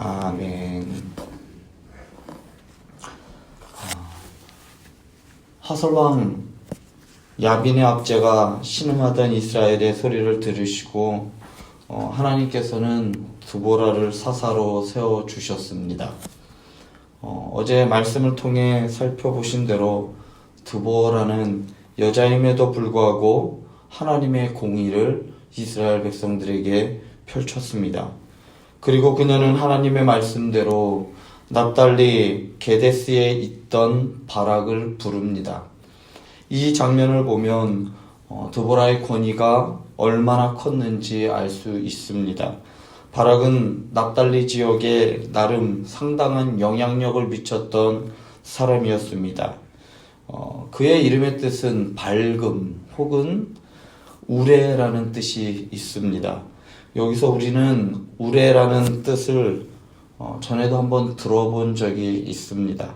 아멘. 아, 하설왕 야빈의 압제가 신음하던 이스라엘의 소리를 들으시고 어, 하나님께서는 두보라를 사사로 세워 주셨습니다. 어, 어제 말씀을 통해 살펴보신 대로 두보라는 여자임에도 불구하고 하나님의 공의를 이스라엘 백성들에게 펼쳤습니다. 그리고 그녀는 하나님의 말씀대로 납달리 게데스에 있던 바락을 부릅니다. 이 장면을 보면 어, 드보라의 권위가 얼마나 컸는지 알 수 있습니다. 바락은 납달리 지역에 나름 상당한 영향력을 미쳤던 사람이었습니다. 어, 그의 이름의 뜻은 밝음 혹은 우레라는 뜻이 있습니다. 여기서 우리는 우레라는 뜻을 어, 전에도 한번 들어본 적이 있습니다.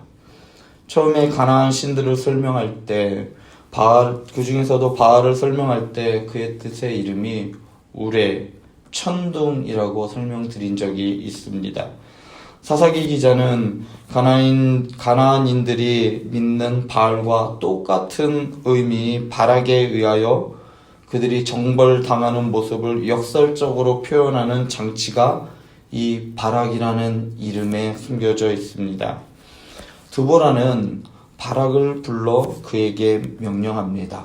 처음에 가나안 신들을 설명할 때 바알 그 중에서도 바알을 설명할 때 그의 뜻의 이름이 우레 천둥이라고 설명드린 적이 있습니다. 사사기 기자는 가나인 가나안인들이 믿는 바알과 똑같은 의미 바락에 의하여 그들이 정벌 당하는 모습을 역설적으로 표현하는 장치가 이 바락이라는 이름에 숨겨져 있습니다. 두보라는 바락을 불러 그에게 명령합니다.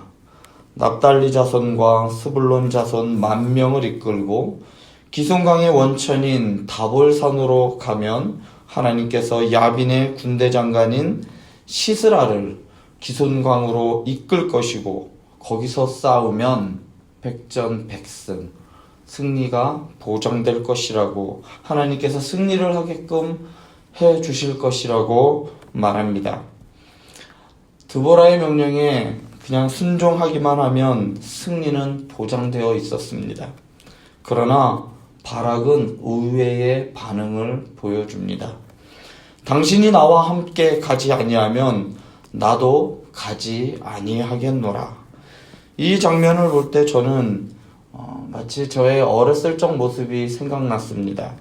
납달리 자손과 스불론 자손 만 명을 이끌고 기송강의 원천인 다볼산으로 가면 하나님께서 야빈의 군대 장관인 시스라를 기손강으로 이끌 것이고 거기서 싸우면 백전백승 승리가 보장될 것이라고 하나님께서 승리를 하게끔 해 주실 것이라고 말합니다. 드보라의 명령에 그냥 순종하기만 하면 승리는 보장되어 있었습니다. 그러나 바락은 의외의 반응을 보여줍니다. 당신이 나와 함께 가지 아니하면 나도 가지 아니하겠노라. 이 장면을 볼 때 저는 어, 마치 저의 어렸을 적 모습이 생각났습니다.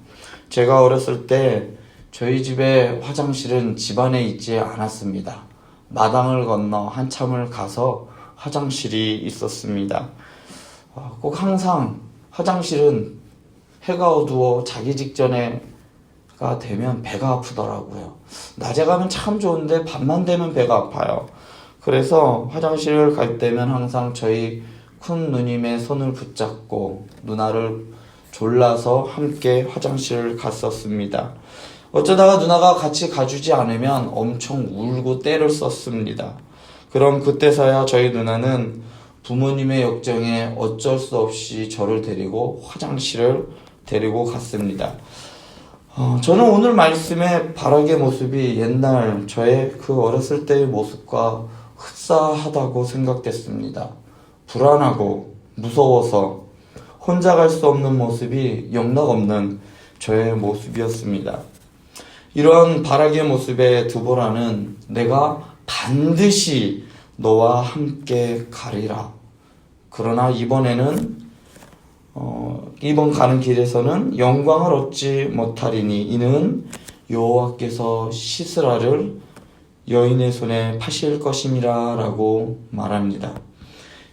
제가 어렸을 때 저희 집의 화장실은 집안에 있지 않았습니다. 마당을 건너 한참을 가서 화장실이 있었습니다. 어, 꼭 항상 화장실은 해가 어두워 자기 직전에 가 되면 배가 아프더라고요. 낮에 가면 참 좋은데 밤만 되면 배가 아파요. 그래서 화장실을 갈 때면 항상 저희 큰 누님의 손을 붙잡고 누나를 졸라서 함께 화장실을 갔었습니다. 어쩌다가 누나가 같이 가주지 않으면 엄청 울고 때를 썼습니다. 그럼 그때서야 저희 누나는 부모님의 역정에 어쩔 수 없이 저를 데리고 화장실을 데리고 갔습니다. 어, 저는 오늘 말씀의 바락의 모습이 옛날 저의 그 어렸을 때의 모습과 흡사하다고 생각됐습니다. 불안하고 무서워서 혼자 갈 수 없는 모습이 영락없는 저의 모습이었습니다. 이러한 바락의 모습의 두보라는 내가 반드시 너와 함께 가리라. 그러나 이번에는 어, 이번 가는 길에서는 영광을 얻지 못하리니 이는 여호와께서 시스라를 여인의 손에 파실 것임이라 라고 말합니다.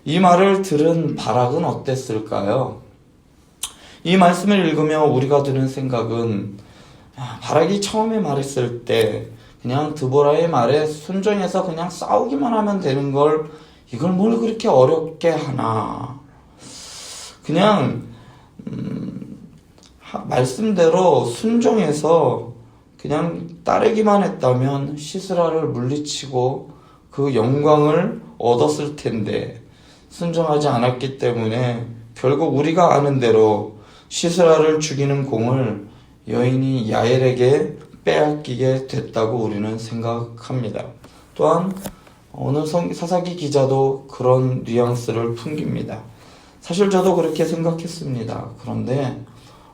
이 말을 들은 바락은 어땠을까요? 이 말씀을 읽으며 우리가 드는 생각은 야, 바락이 처음에 말했을 때 그냥 드보라의 말에 순종해서 그냥 싸우기만 하면 되는 걸 이걸 뭘 그렇게 어렵게 하나 그냥 음, 하, 말씀대로 순종해서 그냥 따르기만 했다면 시스라를 물리치고 그 영광을 얻었을 텐데 순종하지 않았기 때문에 결국 우리가 아는 대로 시스라를 죽이는 공을 여인이 야엘에게 빼앗기게 됐다고 우리는 생각합니다. 또한 오늘 사사기 기자도 그런 뉘앙스를 풍깁니다. 사실 저도 그렇게 생각했습니다. 그런데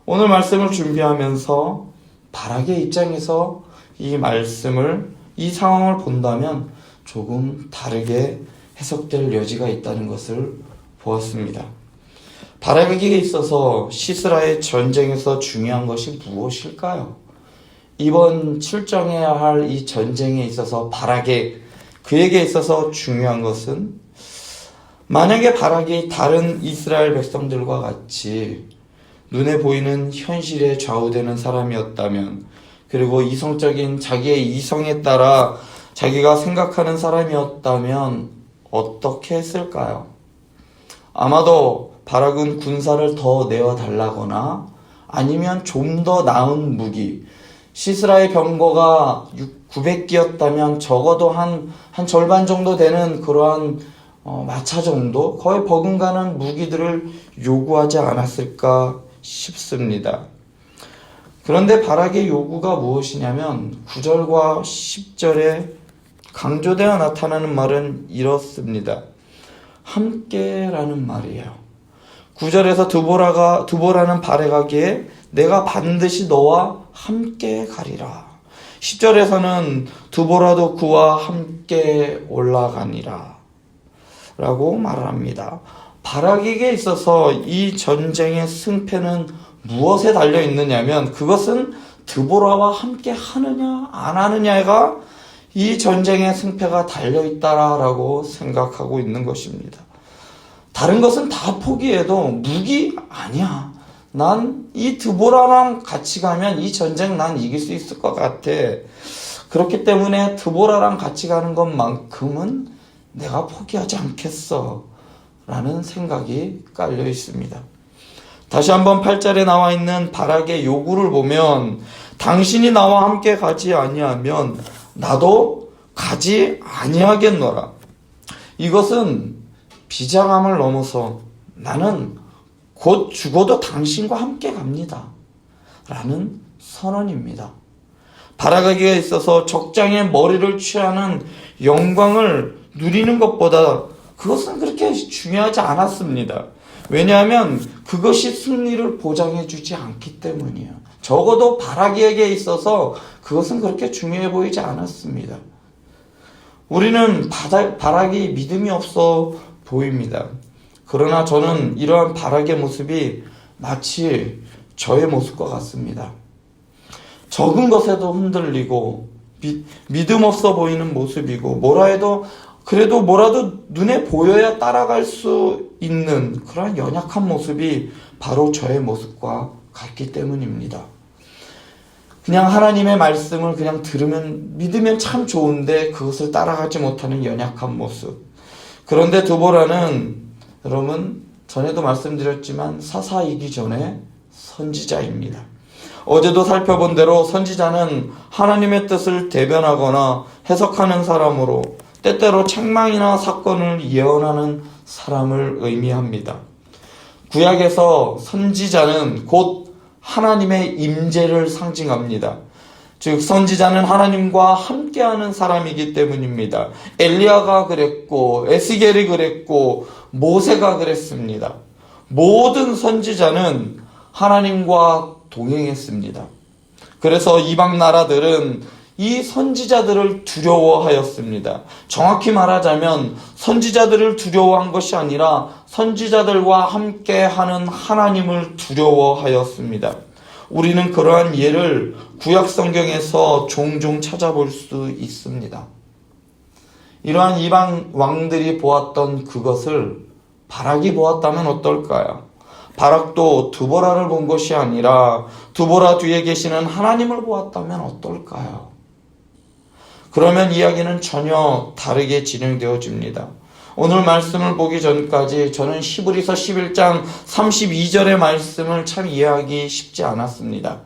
오늘 말씀을 준비하면서 바락의 입장에서 이 말씀을 이 상황을 본다면 조금 다르게 해석될 여지가 있다는 것을 보았습니다. 바락에게 있어서 시스라의 전쟁에서 중요한 것이 무엇일까요? 이번 출정해야 할 이 전쟁에 있어서 바락에 그에게 있어서 중요한 것은 만약에 바락이 다른 이스라엘 백성들과 같이 눈에 보이는 현실에 좌우되는 사람이었다면 그리고 이성적인 자기의 이성에 따라 자기가 생각하는 사람이었다면 어떻게 했을까요? 아마도 바락은 군사를 더 내어 달라거나 아니면 좀 더 나은 무기 시스라의 병거가 900기였다면 적어도 한, 한 절반 정도 되는 그러한 어, 마차 정도 거의 버금가는 무기들을 요구하지 않았을까 싶습니다. 그런데 바락의 요구가 무엇이냐면 9절과 10절에 강조되어 나타나는 말은 이렇습니다. 함께라는 말이에요. 9절에서 두보라가 두보라는 바레가기에 내가 반드시 너와 함께 가리라. 10절에서는 두보라도 그와 함께 올라가니라. 라고 말합니다. 바락에게 있어서 이 전쟁의 승패는 무엇에 달려 있느냐면 그것은 드보라와 함께 하느냐 안 하느냐가 이 전쟁의 승패가 달려 있다라고 생각하고 있는 것입니다. 다른 것은 다 포기해도 무기 아니야. 난 이 드보라랑 같이 가면 이 전쟁 난 이길 수 있을 것 같아. 그렇기 때문에 드보라랑 같이 가는 것만큼은 내가 포기하지 않겠어. 라는 생각이 깔려 있습니다. 다시 한번 8절에 나와 있는 바락의 요구를 보면 당신이 나와 함께 가지 아니하면 나도 가지 아니하겠노라. 이것은 비장함을 넘어서 나는 곧 죽어도 당신과 함께 갑니다. 라는 선언입니다. 바라가기가 있어서 적장의 머리를 취하는 영광을 누리는 것보다 그것은 그렇게 중요하지 않았습니다. 왜냐하면 그것이 승리를 보장해 주지 않기 때문이에요. 적어도 바라기에게 있어서 그것은 그렇게 중요해 보이지 않았습니다. 우리는 바다, 바락이 믿음이 없어 보입니다. 그러나 저는 이러한 바락의 모습이 마치 저의 모습과 같습니다. 적은 것에도 흔들리고 미, 믿음 없어 보이는 모습이고 뭐라 해도 그래도 뭐라도 눈에 보여야 따라갈 수 있는 그러한 연약한 모습이 바로 저의 모습과 같기 때문입니다. 그냥 하나님의 말씀을 그냥 들으면 믿으면 참 좋은데 그것을 따라가지 못하는 연약한 모습. 그런데 두보라는 여러분 전에도 말씀드렸지만 사사이기 전에 선지자입니다. 어제도 살펴본 대로 선지자는 하나님의 뜻을 대변하거나 해석하는 사람으로 때때로 책망이나 사건을 예언하는 사람을 의미합니다. 구약에서 선지자는 곧 하나님의 임재를 상징합니다. 즉 선지자는 하나님과 함께하는 사람이기 때문입니다. 엘리야가 그랬고 에스겔이 그랬고 모세가 그랬습니다. 모든 선지자는 하나님과 동행했습니다. 그래서 이방 나라들은 이 선지자들을 두려워하였습니다. 정확히 말하자면 선지자들을 두려워한 것이 아니라 선지자들과 함께 하는 하나님을 두려워하였습니다. 우리는 그러한 예를 구약 성경에서 종종 찾아볼 수 있습니다. 이러한 이방 왕들이 보았던 그것을 바락이 보았다면 어떨까요? 바락도 두보라를 본 것이 아니라 두보라 뒤에 계시는 하나님을 보았다면 어떨까요? 그러면 이야기는 전혀 다르게 진행되어집니다. 오늘 말씀을 보기 전까지 저는 시브리서 11장 32절의 말씀을 참 이해하기 쉽지 않았습니다.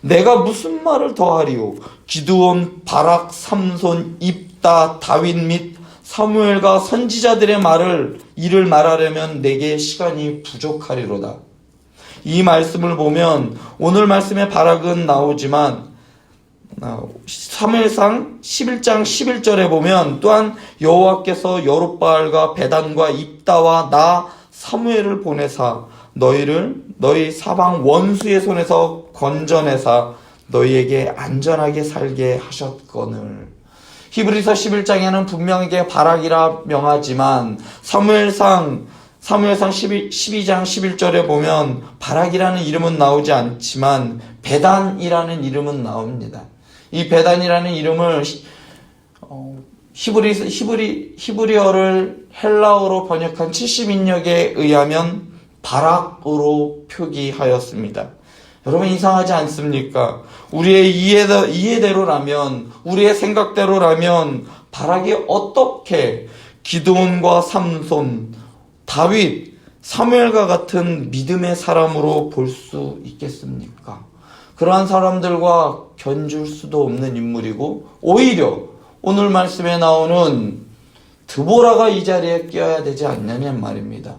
내가 무슨 말을 더하리오? 기드온, 바락, 삼손, 입다, 다윗 및 사무엘과 선지자들의 말을 이를 말하려면 내게 시간이 부족하리로다. 이 말씀을 보면 오늘 말씀의 바락은 나오지만 사무엘상 11장 11절에 보면 또한 여호와께서 여룻바알과 베단과 입다와 나 사무엘을 보내사 너희를 너희 사방 원수의 손에서 건져내사 너희에게 안전하게 살게 하셨거늘 히브리서 11장에는 분명하게 바락이라 명하지만 사무엘상 사무엘상 12, 12장 11절에 보면 바락이라는 이름은 나오지 않지만 베단이라는 이름은 나옵니다. 이 베단이라는 이름을 시- 어, 히브리, 히브리, 히브리어를 헬라어로 번역한 70인역에 의하면 바락으로 표기하였습니다. 여러분 이상하지 않습니까? 우리의 이해대, 이해대로라면, 우리의 생각대로라면, 바락이 어떻게 기드온과 삼손, 다윗, 사무엘과 같은 믿음의 사람으로 볼 수 있겠습니까? 그러한 사람들과 견줄 수도 없는 인물이고, 오히려 오늘 말씀에 나오는 드보라가 이 자리에 끼어야 되지 않느냐는 말입니다.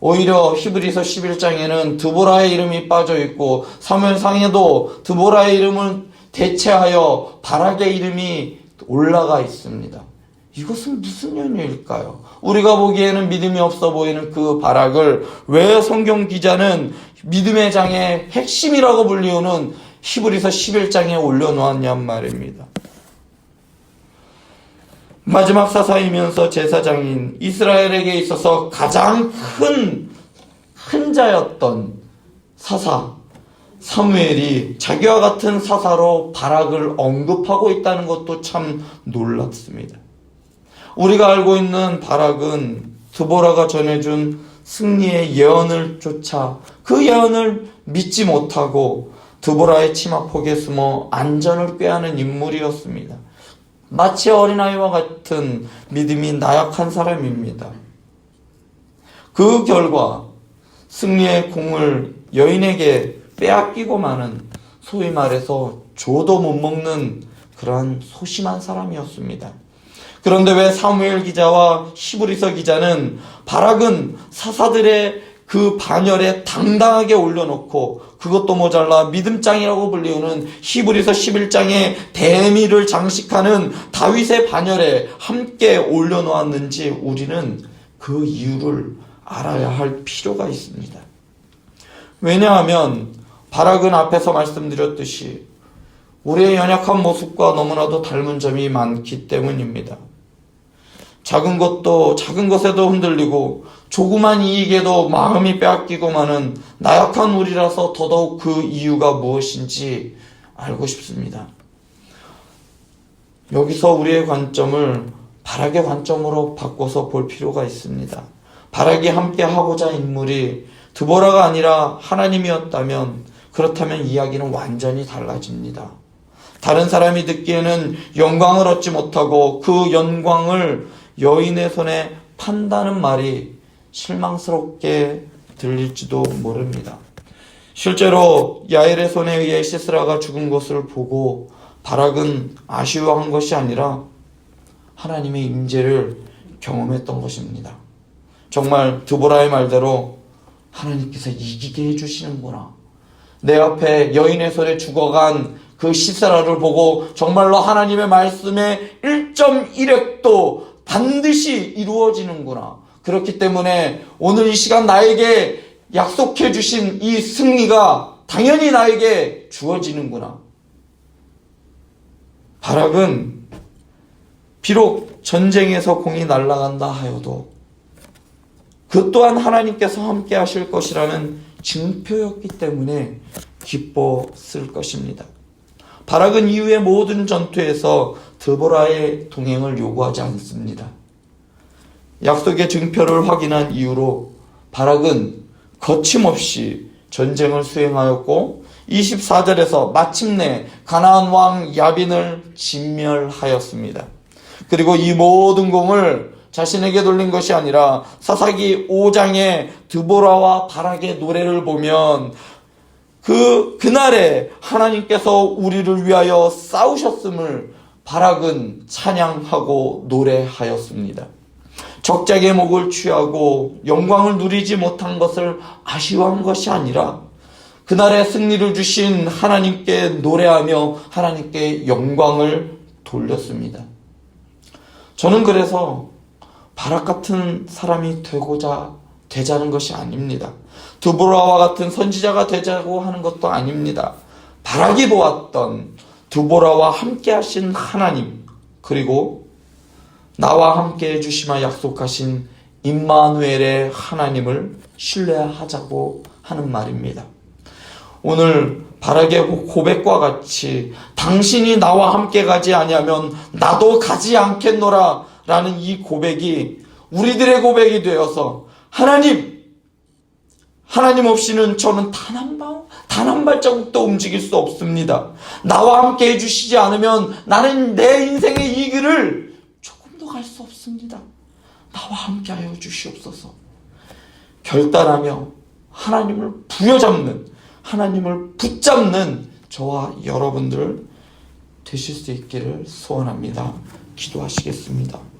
오히려 히브리서 11장에는 드보라의 이름이 빠져 있고 사무엘상에도 드보라의 이름을 대체하여 바락의 이름이 올라가 있습니다. 이것은 무슨 연유일까요? 우리가 보기에는 믿음이 없어 보이는 그 바락을 왜 성경 기자는 믿음의 장의 핵심이라고 불리우는 히브리서 11장에 올려놓았냔 말입니다. 마지막 사사이면서 제사장인 이스라엘에게 있어서 가장 큰, 큰 자였던 사사, 사무엘이 자기와 같은 사사로 바락을 언급하고 있다는 것도 참 놀랍습니다. 우리가 알고 있는 바락은 드보라가 전해준 승리의 예언을 쫓아 그 예언을 믿지 못하고 드보라의 치마폭에 숨어 안전을 꾀하는 인물이었습니다. 마치 어린아이와 같은 믿음이 나약한 사람입니다. 그 결과 승리의 공을 여인에게 빼앗기고 마는 소위 말해서 조도 못 먹는 그러한 소심한 사람이었습니다. 그런데 왜 사무엘 기자와 히브리서 기자는 바락은 사사들의 그 반열에 당당하게 올려놓고 그것도 모자라 믿음장이라고 불리우는 히브리서 11장의 대미를 장식하는 다윗의 반열에 함께 올려놓았는지 우리는 그 이유를 알아야 할 필요가 있습니다. 왜냐하면 바락은 앞에서 말씀드렸듯이 우리의 연약한 모습과 너무나도 닮은 점이 많기 때문입니다. 작은 것도 작은 것에도 흔들리고 조그만 이익에도 마음이 빼앗기고 마는 나약한 우리라서 더더욱 그 이유가 무엇인지 알고 싶습니다. 여기서 우리의 관점을 바락의 관점으로 바꿔서 볼 필요가 있습니다. 바락이 함께 하고자 인물이 드보라가 아니라 하나님이었다면 그렇다면 이야기는 완전히 달라집니다. 다른 사람이 듣기에는 영광을 얻지 못하고 그 영광을 여인의 손에 판다는 말이 실망스럽게 들릴지도 모릅니다. 실제로 야엘의 손에 의해 시스라가 죽은 것을 보고 바락은 아쉬워한 것이 아니라 하나님의 임재를 경험했던 것입니다. 정말 드보라의 말대로 하나님께서 이기게 해주시는구나. 내 앞에 여인의 손에 죽어간 그 시스라를 보고 정말로 하나님의 말씀의 1.1핵도 반드시 이루어지는구나. 그렇기 때문에 오늘 이 시간 나에게 약속해 주신 이 승리가 당연히 나에게 주어지는구나. 바락은 비록 전쟁에서 공이 날아간다 하여도 그 또한 하나님께서 함께 하실 것이라는 증표였기 때문에 기뻤을 것입니다. 바락은 이후의 모든 전투에서 드보라의 동행을 요구하지 않습니다. 약속의 증표를 확인한 이후로 바락은 거침없이 전쟁을 수행하였고 24절에서 마침내 가나안 왕 야빈을 진멸하였습니다. 그리고 이 모든 공을 자신에게 돌린 것이 아니라 사사기 5장의 드보라와 바락의 노래를 보면 그 그날에 하나님께서 우리를 위하여 싸우셨음을 바락은 찬양하고 노래하였습니다. 적작의 목을 취하고 영광을 누리지 못한 것을 아쉬워한 것이 아니라 그날의 승리를 주신 하나님께 노래하며 하나님께 영광을 돌렸습니다. 저는 그래서 바락 같은 사람이 되고자 되자는 것이 아닙니다. 두보라와 같은 선지자가 되자고 하는 것도 아닙니다. 바락이 보았던 두보라와 함께 하신 하나님 그리고 나와 함께 해주시마 약속하신 임마누엘의 하나님을 신뢰하자고 하는 말입니다. 오늘 바라게 고백과 같이 당신이 나와 함께 가지 아니하면 나도 가지 않겠노라 라는 이 고백이 우리들의 고백이 되어서 하나님 하나님 없이는 저는 단한 발, 단한 발자국도 움직일 수 없습니다. 나와 함께 해주시지 않으면 나는 내 인생의 이 길을 조금도 갈 수 없습니다. 나와 함께 하여 주시옵소서. 결단하며 하나님을 부여잡는, 하나님을 붙잡는 저와 여러분들 되실 수 있기를 소원합니다. 기도하시겠습니다.